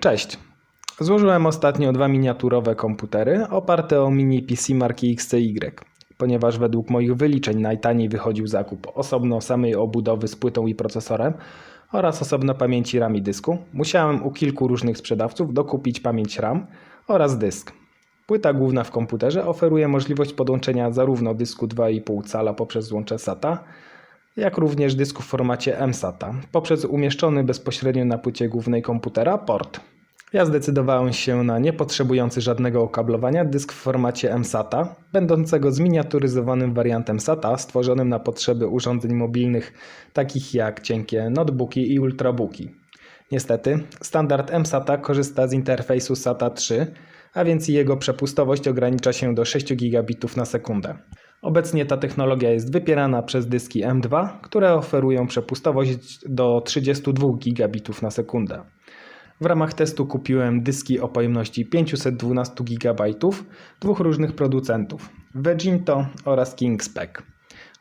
Cześć. Złożyłem ostatnio dwa miniaturowe komputery oparte o mini PC marki XCY, ponieważ według moich wyliczeń najtaniej wychodził zakup osobno samej obudowy z płytą i procesorem oraz osobno pamięci RAM i dysku. Musiałem u kilku różnych sprzedawców dokupić pamięć RAM oraz dysk. Płyta główna w komputerze oferuje możliwość podłączenia zarówno dysku 2,5 cala poprzez złącze SATA, jak również dysku w formacie mSATA poprzez umieszczony bezpośrednio na płycie głównej komputera port. Ja zdecydowałem się na niepotrzebujący żadnego okablowania dysk w formacie mSATA, będącego zminiaturyzowanym wariantem SATA stworzonym na potrzeby urządzeń mobilnych takich jak cienkie notebooki i ultrabooki. Niestety, standard mSATA korzysta z interfejsu SATA 3, a więc jego przepustowość ogranicza się do 6 gigabitów na sekundę. Obecnie ta technologia jest wypierana przez dyski M2, które oferują przepustowość do 32 gigabitów na sekundę. W ramach testu kupiłem dyski o pojemności 512 GB dwóch różnych producentów Veginto oraz KingSpec.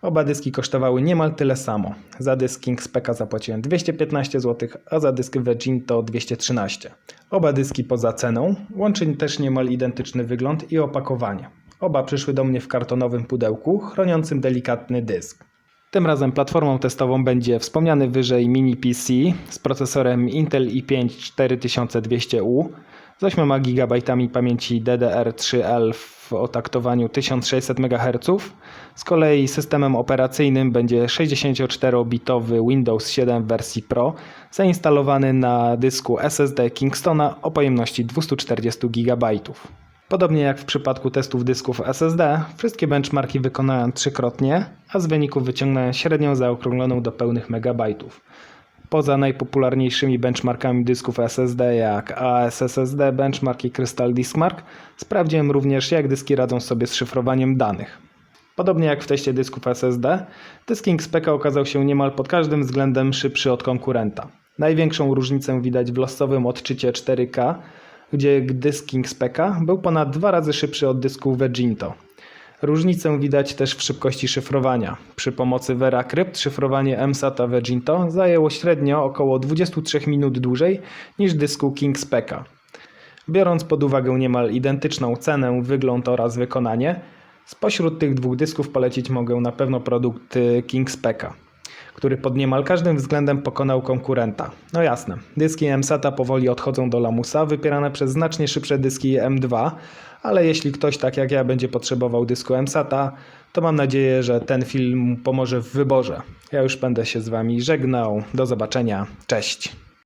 Oba dyski kosztowały niemal tyle samo. Za dysk KingSpeca zapłaciłem 215 zł, a za dysk Veginto 213. Oba dyski poza ceną łączy też niemal identyczny wygląd i opakowanie. Oba przyszły do mnie w kartonowym pudełku chroniącym delikatny dysk. Tym razem platformą testową będzie wspomniany wyżej mini PC z procesorem Intel i5 4200U z 8 GB pamięci DDR3L w otaktowaniu 1600 MHz. Z kolei systemem operacyjnym będzie 64-bitowy Windows 7 w wersji Pro zainstalowany na dysku SSD Kingstona o pojemności 240 GB. Podobnie jak w przypadku testów dysków SSD, wszystkie benchmarki wykonałem trzykrotnie, a z wyników wyciągnąłem średnią zaokrągloną do pełnych megabajtów. Poza najpopularniejszymi benchmarkami dysków SSD jak ASSD Benchmark i Crystal Diskmark, sprawdziłem również jak dyski radzą sobie z szyfrowaniem danych. Podobnie jak w teście dysków SSD, dysk KingSpeca okazał się niemal pod każdym względem szybszy od konkurenta. Największą różnicę widać w losowym odczycie 4K, gdzie dysk KingSpeca był ponad dwa razy szybszy od dysku Veginto. Różnicę widać też w szybkości szyfrowania. Przy pomocy VeraCrypt szyfrowanie mSATA Veginto zajęło średnio około 23 minut dłużej niż dysku KingSpeca. Biorąc pod uwagę niemal identyczną cenę, wygląd oraz wykonanie, spośród tych dwóch dysków polecić mogę na pewno produkt KingSpeca, który pod niemal każdym względem pokonał konkurenta. No jasne, dyski mSATA powoli odchodzą do lamusa, wypierane przez znacznie szybsze dyski M2, ale jeśli ktoś tak jak ja będzie potrzebował dysku mSATA, to mam nadzieję, że ten film pomoże w wyborze. Ja już będę się z Wami żegnał. Do zobaczenia. Cześć.